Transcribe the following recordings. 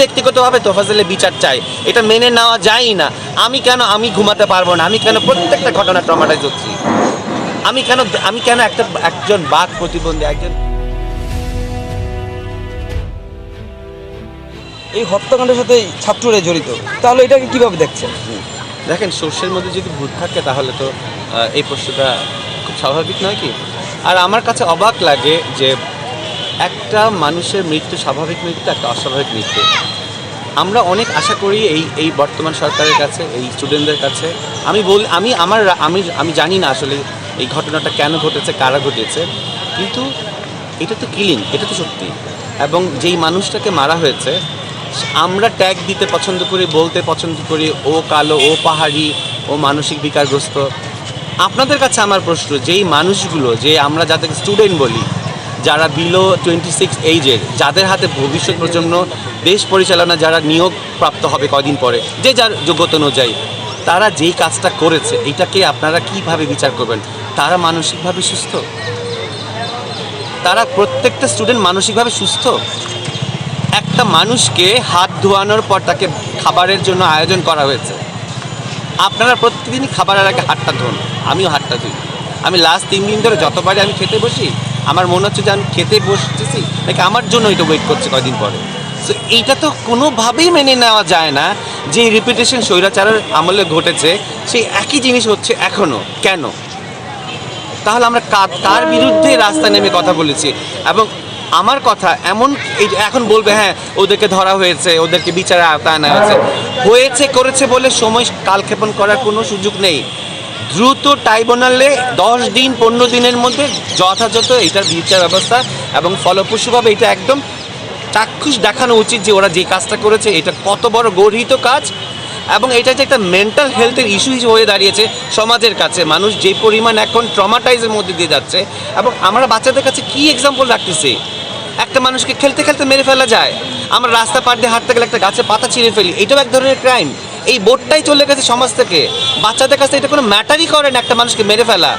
ব্যক্তিগতভাবে তোফাজেলের বিচার চাই। এটা মেনে নেওয়া যায় না। আমি কেন আমি ঘুমাতে পারব না? আমি কেন প্রত্যেকটা ঘটনা ট্রমাটাইজ হচ্ছি? আমি কেন আমি কেন একটা একজন বাঘ প্রতিবন্ধী, একজন এই হত্যাকাণ্ডের সাথে ছাত্ররা জড়িত, তাহলে এটাকে কীভাবে দেখছেন? দেখেন সর্ষের মধ্যে যদি ভূত থাকে, তাহলে তো এই প্রশ্নটা খুব স্বাভাবিক, নয় কি? আর আমার কাছে অবাক লাগে যে একটা মানুষের মৃত্যু স্বাভাবিক মৃত্যু, একটা অস্বাভাবিক মৃত্যু। আমরা অনেক আশা করি এই এই বর্তমান সরকারের কাছে, এই স্টুডেন্টদের কাছে। আমি বল, আমি আমার, আমি আমি জানি না আসলে এই ঘটনাটা কেন ঘটেছে, কারা ঘটেছে কিন্তু এটা তো কিলিং এটা তো সত্যি। এবং যেই মানুষটাকে মারা হয়েছে, আমরা ট্যাগ দিতে পছন্দ করি, বলতে পছন্দ করি, ও কালো, ও পাহাড়ি, ও মানসিক বিকারগ্রস্ত। আপনাদের কাছে আমার প্রশ্ন, যেই মানুষগুলো, যে আমরা যাদেরকে স্টুডেন্ট বলি যারা বিলো টোয়েন্টি সিক্স এইজের, যাদের হাতে ভবিষ্যৎ প্রজন্ম, দেশ পরিচালনা যারা নিয়োগ প্রাপ্ত হবে কদিন পরে, যে যার যোগ্যতা অনুযায়ী, তারা যেই কাজটা করেছে, এটাকে আপনারা কীভাবে বিচার করবেন? তারা মানসিকভাবে সুস্থ? তারা প্রত্যেকটা স্টুডেন্ট মানসিকভাবে সুস্থ? একটা মানুষকে হাত ধোয়ানোর পর তাকে খাবারের জন্য আয়োজন করা হয়েছে। আপনারা প্রতিদিনই খাবারের আগে হাতটা ধোন। আমিও হাতটা ধুই। আমি লাস্ট তিন দিন ধরে যতবারই আমি খেতে বসি আমার মনে হচ্ছে যে আমি খেতে বসতেছি, নাকি আমার জন্য এটা ওয়েট করছে কয়দিন পরে? সো এইটা তো কোনোভাবেই মেনে নেওয়া যায় না, যে রিপিটেশন স্বৈরাচারের আমলে ঘটেছে, সেই একই জিনিস হচ্ছে এখনও কেন? তাহলে আমরা কার বিরুদ্ধে রাস্তা নেমে কথা বলেছি? এবং আমার কথা এমন এখন বলবে হ্যাঁ ওদেরকে ধরা হয়েছে, ওদেরকে বিচারে আওতায় আনা হয়েছে। হয়েছে, করেছে বলে সময় কালক্ষেপণ করার কোনো সুযোগ নেই। দ্রুত ট্রাইব্যুনালে দশ দিন, পনেরো দিনের মধ্যে যথাযথ এটার বিচার ব্যবস্থা এবং ফলপ্রসূভাবে এটা একদম চাক্ষুষ দেখানো উচিত যে ওরা যে কাজটা করেছে, এটা কত বড় গর্হিত কাজ এবং এটা যে একটা মেন্টাল হেলথের ইস্যু হয়ে দাঁড়িয়েছে সমাজের কাছে। মানুষ যে পরিমাণ এখন ট্রমাটাইজের মধ্যে দিয়ে যাচ্ছে এবং আমরা বাচ্চাদের কাছে কি এক্সাম্পল রাখতেছি? একটা মানুষকে খেলতে খেলতে মেরে ফেলা যায়। আমরা রাস্তা পার দিয়ে হাঁটতে গেলে একটা গাছে পাতা ছিঁড়ে ফেলি, এটাও এক ধরনের ক্রাইম এই বোর্ডটাই চলে গেছে সমাজ থেকে। বাচ্চাদের কাছে এটা কোনো ম্যাটারই করে না একটা মানুষকে মেরে ফেলা।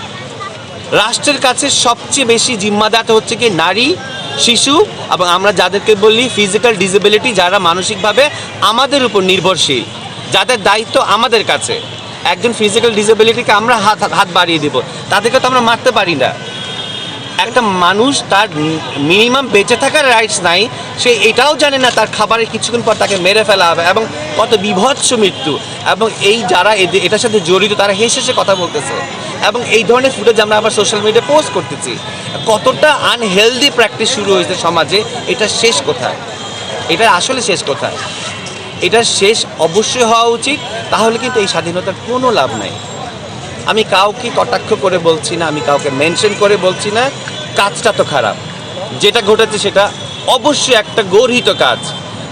রাষ্ট্রের কাছে সবচেয়ে বেশি জিম্মাদাত হচ্ছে কি নারী, শিশু এবং আমরা যাদেরকে বলি ফিজিক্যাল ডিসেবিলিটি যারা মানসিকভাবে আমাদের উপর নির্ভরশীল, যাদের দায়িত্ব আমাদের কাছে। একজন ফিজিক্যাল ডিসেবিলিটিকে আমরা হাত হাত বাড়িয়ে দেব। তাদেরকে তো আমরা মারতে পারি না। একটা মানুষ তার মিনিমাম বেঁচে থাকার রাইটস নাই, সে এটাও জানে না তার খাবারের কিছুক্ষণ পর তাকে মেরে ফেলা হবে এবং কত বিভৎস মৃত্যু। এবং এই যারা এটার সাথে জড়িত তারা হেসে হেসে কথা বলতেছে। এবং এই ধরনের ফুটেজ আমরা আবার সোশ্যাল মিডিয়ায় পোস্ট করতেছি। কতটা আনহেলদি প্র্যাকটিস শুরু হয়েছে সমাজে, এটা শেষ কোথায়? এটা আসলে শেষ কোথায়? এটা শেষ অবশ্যই হওয়া উচিত, তাহলে কিন্তু এই স্বাধীনতার কোনো লাভ নাই। আমি কাউকে কটাক্ষ করে বলছি না, আমি কাউকে মেনশন করে বলছি না, কাজটা তো খারাপ। যেটা ঘটেছে সেটা অবশ্যই একটা গর্হিত কাজ।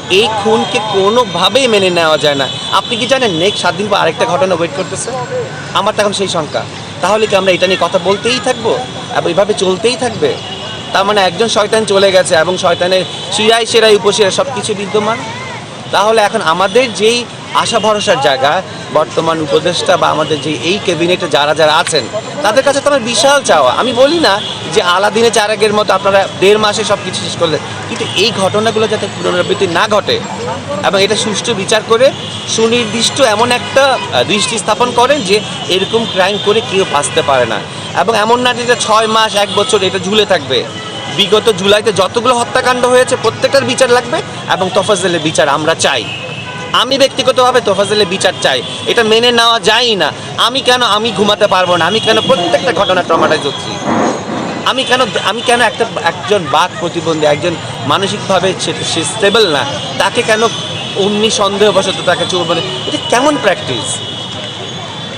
এই খুনকে কোনোভাবেই মেনে নেওয়া যায় না। আপনি কি জানেন নেক্সট সাত দিন পর আরেকটা ঘটনা ওয়েট করতেছে? আমার তো এখন সেই শঙ্কা। তাহলে কি আমরা এটা নিয়ে কথা বলতেই থাকব? এবং এইভাবে চলতেই থাকবে? তার মানে একজন শয়তান চলে গেছে এবং শয়তানের শিরায় সেরাই উপশিরা সব কিছু বিদ্যমান। তাহলে এখন আমাদের যেই আশা ভরসার জায়গা, বর্তমান উপদেষ্টা বা আমাদের যে এই ক্যাবিনেটে যারা যারা আছেন, তাদের কাছে তো আমার বিশাল চাওয়া। আমি বলি না যে আলাদিনে চারাগের মতো আপনারা দেড় মাসে সব কিছু শেষ করলেন, কিন্তু এই ঘটনাগুলো যাতে পুনরাবৃত্তি না ঘটে এবং এটা সুষ্ঠু বিচার করে সুনির্দিষ্ট এমন একটা দৃষ্টি স্থাপন করেন যে এরকম ক্রাইম করে কেউ বাঁচতে পারে না। এবং এমন না যে ছয় মাস, এক বছর এটা ঝুলে থাকবে। বিগত জুলাইতে যতগুলো হত্যাকাণ্ড হয়েছে, প্রত্যেকটার বিচার লাগবে এবং তফাজলের বিচার আমরা চাই। আমি ব্যক্তিগতভাবে তোফাজলের বিচার চাই। এটা মেনে নেওয়া যায়ই না। আমি কেন আমি ঘুমাতে পারব না? আমি কেন প্রত্যেকটা ঘটনা ট্রমাটাইজ হচ্ছি? আমি কেন আমি কেন একটা একজন বাঘ প্রতিবন্ধী, একজন মানসিকভাবে সে- স্টেবল না? তাকে কেন অমনি সন্দেহবশত তাকে চোর বলে এটা কেমন প্র্যাকটিস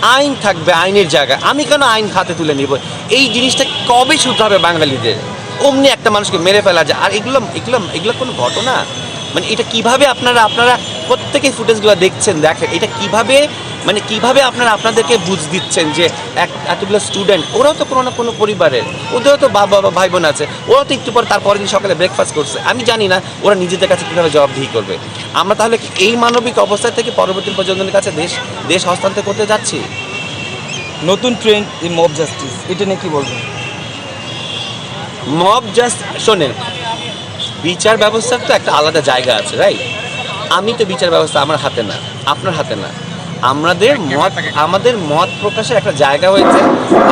আইন থাকবে আইনের জায়গায়। আমি কেন আইন হাতে তুলে নিব? এই জিনিসটা কবে শুধরাবে বাঙালিদের? অমনি একটা মানুষকে মেরে ফেলা যায়। আর এগুলো এগুলো এগুলো কোনো ঘটনা? মানে এটা কীভাবে আপনারা আপনারা প্রত্যেকে ফুটেজগুলো দেখছেন দেখেন এটা কীভাবে মানে কীভাবে আপনারা আপনাদেরকে বুঝ দিচ্ছেন যে এক এতগুলো স্টুডেন্ট ওরাও তো কোনো না কোনো পরিবারের ওদেরও তো বাবা বা ভাই বোন আছে ওরাও তো একটু পর তারপরের দিন সকালে ব্রেকফাস্ট করছে। আমি জানি না ওরা নিজেদের কাছে কীভাবে জবাবদিহি করবে। আমরা তাহলে এই মানবিক অবস্থা থেকে পরবর্তী প্রজন্মের কাছে দেশ দেশ হস্তান্তর করতে যাচ্ছি? নতুন ট্রেন্ড মব জাস্টিস এটা নিয়ে কি বলবেন? মব জাস্ট শোনেন বিচার ব্যবস্থার তো একটা আলাদা জায়গা আছে রাইট আমি তো বিচার ব্যবস্থা আমার হাতে না, আপনার হাতে না। আমাদের মত আমাদের মত প্রকাশের একটা জায়গা হয়েছে,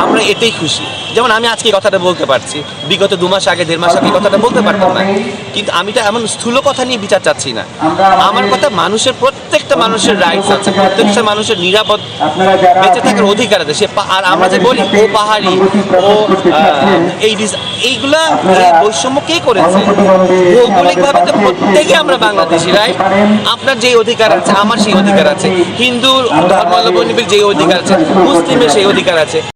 আমরা এটাই খুশি। যেমন আমি আজকে কথাটা বলতে পারছি। বিগত দু মাস আগে দেড় মাস আগে কথাটা বলতে পারতাম না। কিন্তু আমি তো এমন স্থূল কথা নিয়ে বিচার চাচ্ছি না। আমার কথা মানুষের প্রত্যেকটা মানুষের রাইটস আছে প্রত্যেকটা মানুষের নিরাপদ বেঁচে থাকার অধিকার আছে। সে আর আমরা যে বলি ও পাহাড়ি ও এই এইগুলা এই বৈষম্য কে করেছে? ভৌগোলিকভাবে তো প্রত্যেকে আমরা বাংলাদেশি রাইট আপনার যেই অধিকার আছে আমার সেই অধিকার আছে। হিন্দুর ধর্মাবলম্বীর যেই অধিকার আছে মুসলিমের সেই অধিকার আছে।